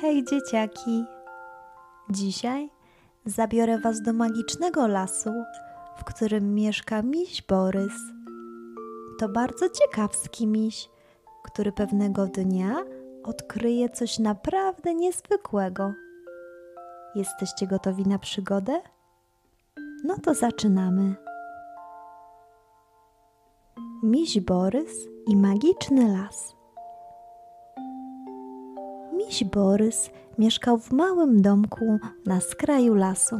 Hej dzieciaki! Dzisiaj zabiorę Was do magicznego lasu, w którym mieszka miś Borys. To bardzo ciekawski miś, który pewnego dnia odkryje coś naprawdę niezwykłego. Jesteście gotowi na przygodę? No to zaczynamy. Miś Borys i magiczny las. Miś Borys mieszkał w małym domku na skraju lasu.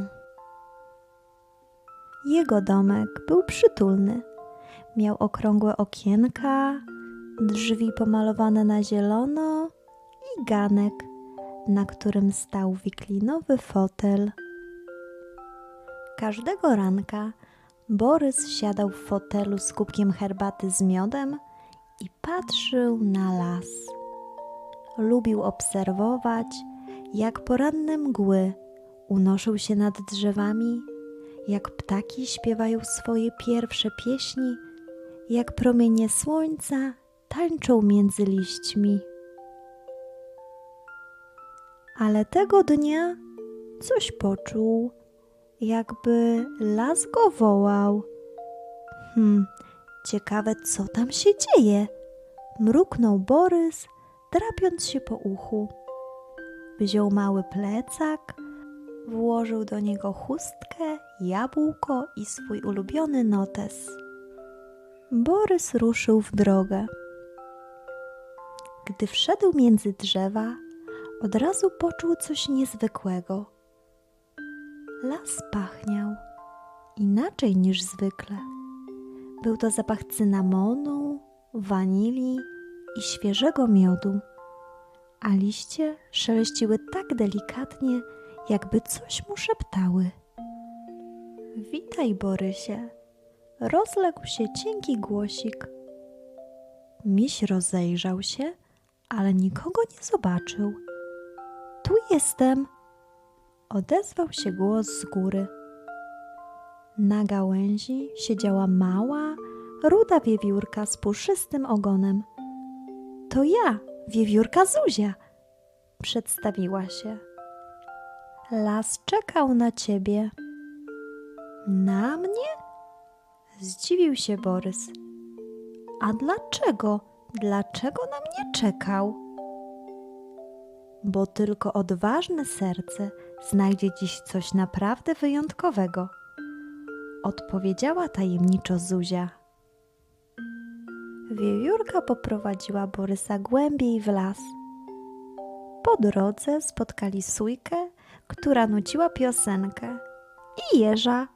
Jego domek był przytulny. Miał okrągłe okienka, drzwi pomalowane na zielono i ganek, na którym stał wiklinowy fotel. Każdego ranka Borys siadał w fotelu z kubkiem herbaty z miodem i patrzył na las. Lubił obserwować, jak poranne mgły unoszą się nad drzewami, jak ptaki śpiewają swoje pierwsze pieśni, jak promienie słońca tańczą między liśćmi. Ale tego dnia coś poczuł, jakby las go wołał. Hmm, ciekawe, co tam się dzieje. Mruknął Borys, drapiąc się po uchu. Wziął mały plecak, włożył do niego chustkę, jabłko i swój ulubiony notes. Borys ruszył w drogę. Gdy wszedł między drzewa, od razu poczuł coś niezwykłego. Las pachniał inaczej niż zwykle. Był to zapach cynamonu, wanilii i świeżego miodu, a liście szeleściły tak delikatnie, jakby coś mu szeptały. Witaj, Borysie, rozległ się cienki głosik. Miś rozejrzał się, ale nikogo nie zobaczył. Tu jestem, odezwał się głos z góry. Na gałęzi siedziała mała, ruda wiewiórka z puszystym ogonem. To ja, wiewiórka Zuzia, przedstawiła się. Las czekał na ciebie. Na mnie? Zdziwił się Borys. A dlaczego? Dlaczego na mnie czekał? Bo tylko odważne serce znajdzie dziś coś naprawdę wyjątkowego, odpowiedziała tajemniczo Zuzia. Wiewiórka poprowadziła Borysa głębiej w las. Po drodze spotkali sójkę, która nuciła piosenkę, i jeża,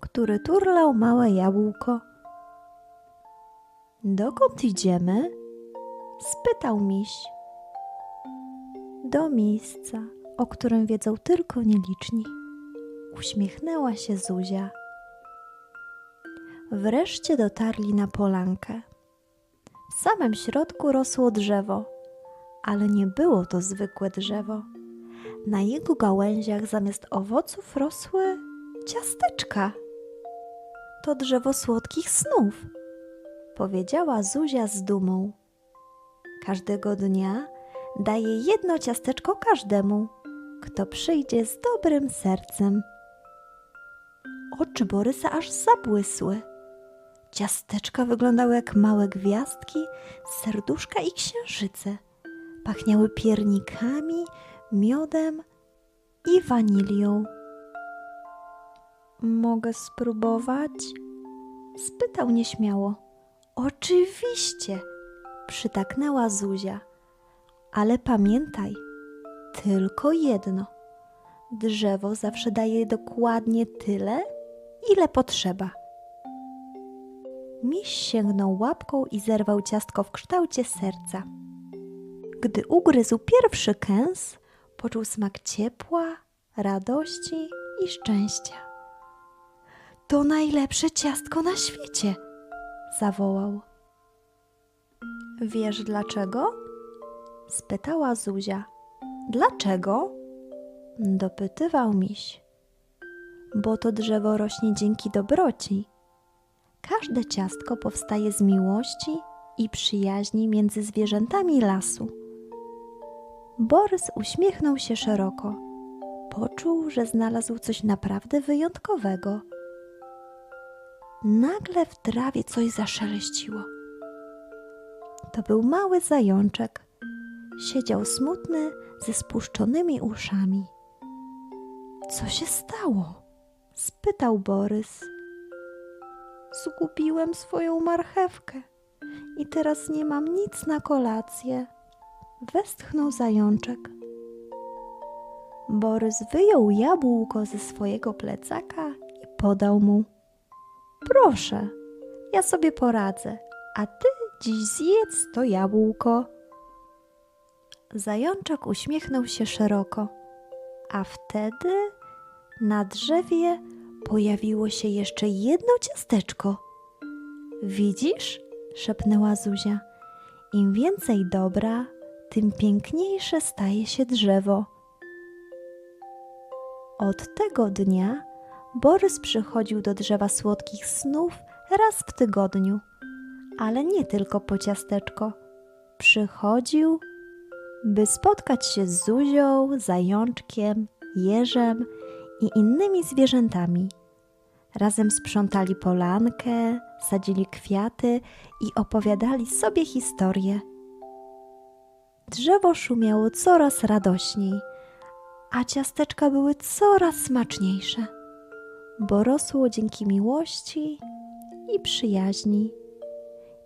który turlał małe jabłko. Dokąd idziemy? spytał miś. Do miejsca, o którym wiedzą tylko nieliczni. Uśmiechnęła się Zuzia. Wreszcie dotarli na polankę. Samym środku rosło drzewo, ale nie było to zwykłe drzewo. Na jego gałęziach zamiast owoców rosły ciasteczka. To drzewo słodkich snów, powiedziała Zuzia z dumą. Każdego dnia daje jedno ciasteczko każdemu, kto przyjdzie z dobrym sercem. Oczy Borysa aż zabłysły. Ciasteczka wyglądały jak małe gwiazdki, serduszka i księżyce. Pachniały piernikami, miodem i wanilią. Mogę spróbować? spytał nieśmiało. Oczywiście, przytaknęła Zuzia. Ale pamiętaj, tylko jedno. Drzewo zawsze daje dokładnie tyle, ile potrzeba. Miś sięgnął łapką i zerwał ciastko w kształcie serca. Gdy ugryzł pierwszy kęs, poczuł smak ciepła, radości i szczęścia. To najlepsze ciastko na świecie, zawołał. Wiesz dlaczego? spytała Zuzia. Dlaczego? dopytywał miś. Bo to drzewo rośnie dzięki dobroci. Każde ciastko powstaje z miłości i przyjaźni między zwierzętami lasu. Borys uśmiechnął się szeroko. Poczuł, że znalazł coś naprawdę wyjątkowego. Nagle w trawie coś zaszeleściło. To był mały zajączek. Siedział smutny, ze spuszczonymi uszami. Co się stało? spytał Borys. Zgubiłem swoją marchewkę i teraz nie mam nic na kolację. Westchnął zajączek. Borys wyjął jabłko ze swojego plecaka i podał mu. Proszę, ja sobie poradzę, a ty dziś zjedz to jabłko. Zajączek uśmiechnął się szeroko, a wtedy na drzewie pojawiło się jeszcze jedno ciasteczko. Widzisz? szepnęła Zuzia. Im więcej dobra, tym piękniejsze staje się drzewo. Od tego dnia Borys przychodził do drzewa słodkich snów raz w tygodniu, ale nie tylko po ciasteczko. Przychodził, by spotkać się z Zuzią, zajączkiem, jeżem i innymi zwierzętami. Razem sprzątali polankę, sadzili kwiaty i opowiadali sobie historie. Drzewo szumiało coraz radośniej, a ciasteczka były coraz smaczniejsze, bo rosło dzięki miłości i przyjaźni.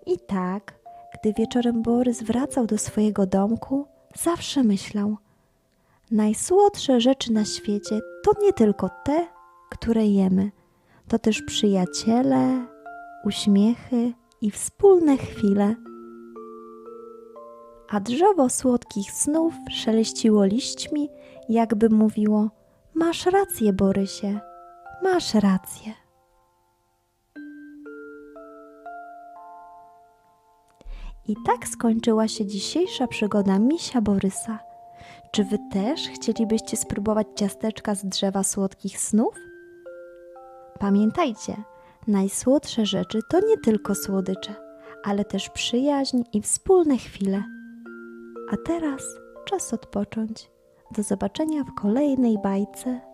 I tak, gdy wieczorem Borys wracał do swojego domku, zawsze myślał: Najsłodsze rzeczy na świecie to nie tylko te, które jemy, to też przyjaciele, uśmiechy i wspólne chwile. A drzewo słodkich snów szeleściło liśćmi, jakby mówiło: Masz rację, Borysie, masz rację. I tak skończyła się dzisiejsza przygoda misia Borysa. Czy wy też chcielibyście spróbować ciasteczka z drzewa słodkich snów? Pamiętajcie, najsłodsze rzeczy to nie tylko słodycze, ale też przyjaźń i wspólne chwile. A teraz czas odpocząć. Do zobaczenia w kolejnej bajce.